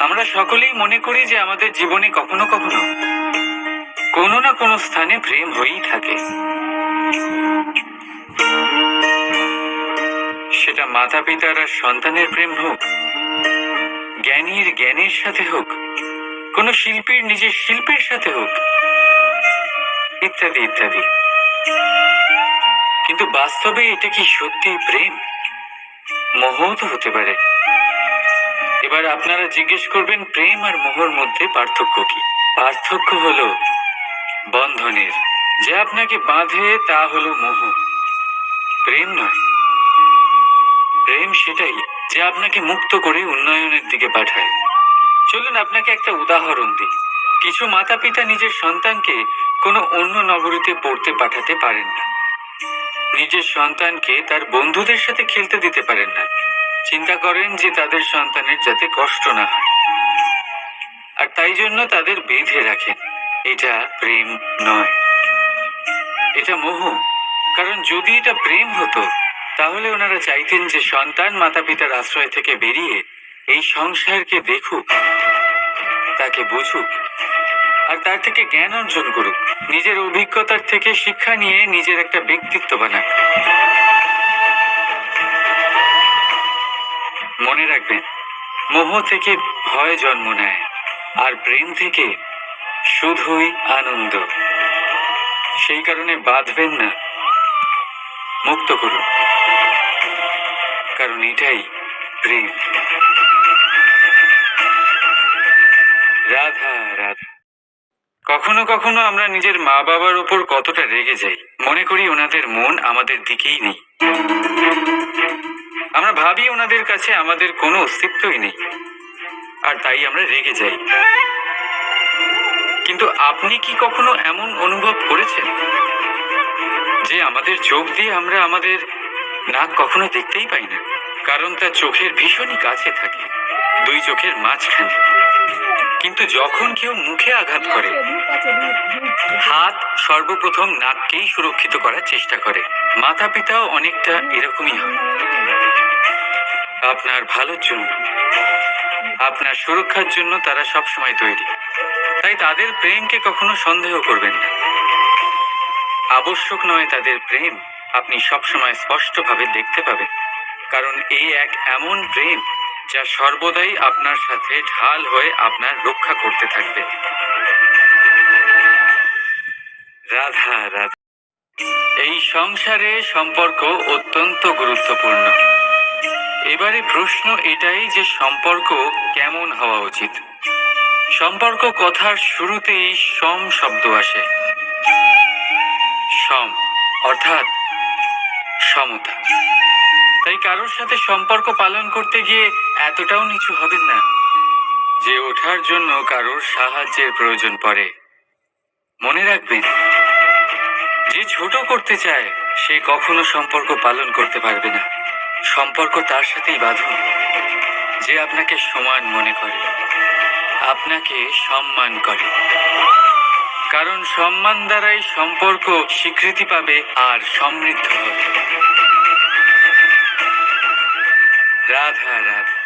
আমরা সকলেই মনে করি যে আমাদের জীবনে কখনো কখনো কোনো না কোনো স্থানে প্রেম হয়েই থাকে। সেটা মাতা পিতার আর সন্তানের প্রেম হোক, জ্ঞানীর জ্ঞানের সাথে হোক, কোনো শিল্পীর নিজের শিল্পের সাথে হোক, ইত্যাদি ইত্যাদি। কিন্তু বাস্তবে এটা কি সত্যি প্রেম? মোহও তো হতে পারে। আপনারা জিজ্ঞেস করবেন, প্রেম আর মোহর মধ্যে পার্থক্য কি? পার্থক্য হলো বন্ধনের। যে আপনাকে বাঁধে, তা হলো মোহ। প্রেম নয়। প্রেম সেটাই যে আপনাকে মুক্ত করে উন্নয়নের দিকে পাঠায়। চলুন আপনাকে একটা উদাহরণ দিই। কিছু মাতা পিতা নিজের সন্তানকে কোনো অন্য নগরীতে পড়তে পাঠাতে পারেন না। নিজের সন্তানকে তার বন্ধুদের সাথে খেলতে দিতে পারেন না। চিন্তা করেন যে তাদের সন্তানের যাতে কষ্ট না হয়। আর তাই জন্য তাদের বেঁধে রাখেন। এটা প্রেম নয়। এটা মোহ। কারণ যদি এটা প্রেম হতো, তাহলে ওনারা চাইতেন যে সন্তান মাতা পিতার আশ্রয় থেকে বেরিয়ে এই সংসারকে দেখুক, তাকে বুঝুক, আর তার থেকে জ্ঞান অর্জন করুক। নিজের অভিজ্ঞতার থেকে শিক্ষা নিয়ে নিজের একটা ব্যক্তিত্ব বানাক। মনে রাখবেন মোহ থেকে ভয় জন্ম নেয়, আর প্রেম থেকে শুধুই আনন্দ। সেই কারণে বাঁধবেন না, মুক্ত করুন। কারণ এটাই প্রেম। রাধা রাধা। কখনো কখনো আমরা নিজের মা বাবার ওপর কতটা রেগে যাই, মনে করি ওনাদের মন আমাদের দিকেই নেই। আমরা ভাবি ওনাদের কাছে আমাদের কোনো অস্তিত্বই নেই। আর তাই আমরা রেগে যাই। কিন্তু আপনি কি কখনো এমন অনুভব করেছেন? যে আমাদের চোখ দিয়ে আমরা আমাদের নাক কখনো দেখতেই পাই না। কারণ তা চোখের ভীষণই কাছে থাকে। দুই চোখের মাঝখানে। কিন্তু যখন কেউ মুখে আঘাত করে, হাত সর্বপ্রথম নাককেই সুরক্ষিত করার চেষ্টা করে। মাতা পিতাও অনেকটা এরকমই হয়। আপনার ভালোর জন্য, আপনার সুরক্ষার জন্য তারা সব সময় তৈরি। তাই তাদের প্রেমকে কখনো সন্দেহ করবেন না। আবশ্যক নয় তাদের প্রেম, আপনি সবসময় স্পষ্টভাবে দেখতে পাবেন। কারণ এই এক এমন প্রেম যা সর্বদাই আপনার সাথে ঢাল হয়ে আপনার রক্ষা করতে থাকবে। রাধা রাধা। এই সংসারে সম্পর্ক অত্যন্ত গুরুত্বপূর্ণ। এবারে প্রশ্ন এটাই যে সম্পর্ক কেমন হওয়া উচিত? সম্পর্ক কথার শুরুতেই সম শব্দ আসে। সম, অর্থাৎ সমতা। তাই কারোর সাথে সম্পর্ক পালন করতে গিয়ে এতটাও নিচু হবেন না। যে ওঠার জন্য কারোর সাহায্যের প্রয়োজন পড়ে। মনে রাখবেন, যে ছোট করতে চায়, সে কখনো সম্পর্ক পালন করতে পারবে না। সম্পর্ক তার সাথেই বাঁধুন, যে আপনাকে সমান মনে করে, আপনাকে সম্মান করে। কারণ সম্মান দ্বারাই সম্পর্ক স্বীকৃতি পাবে আর সমৃদ্ধ হবে। that had happened.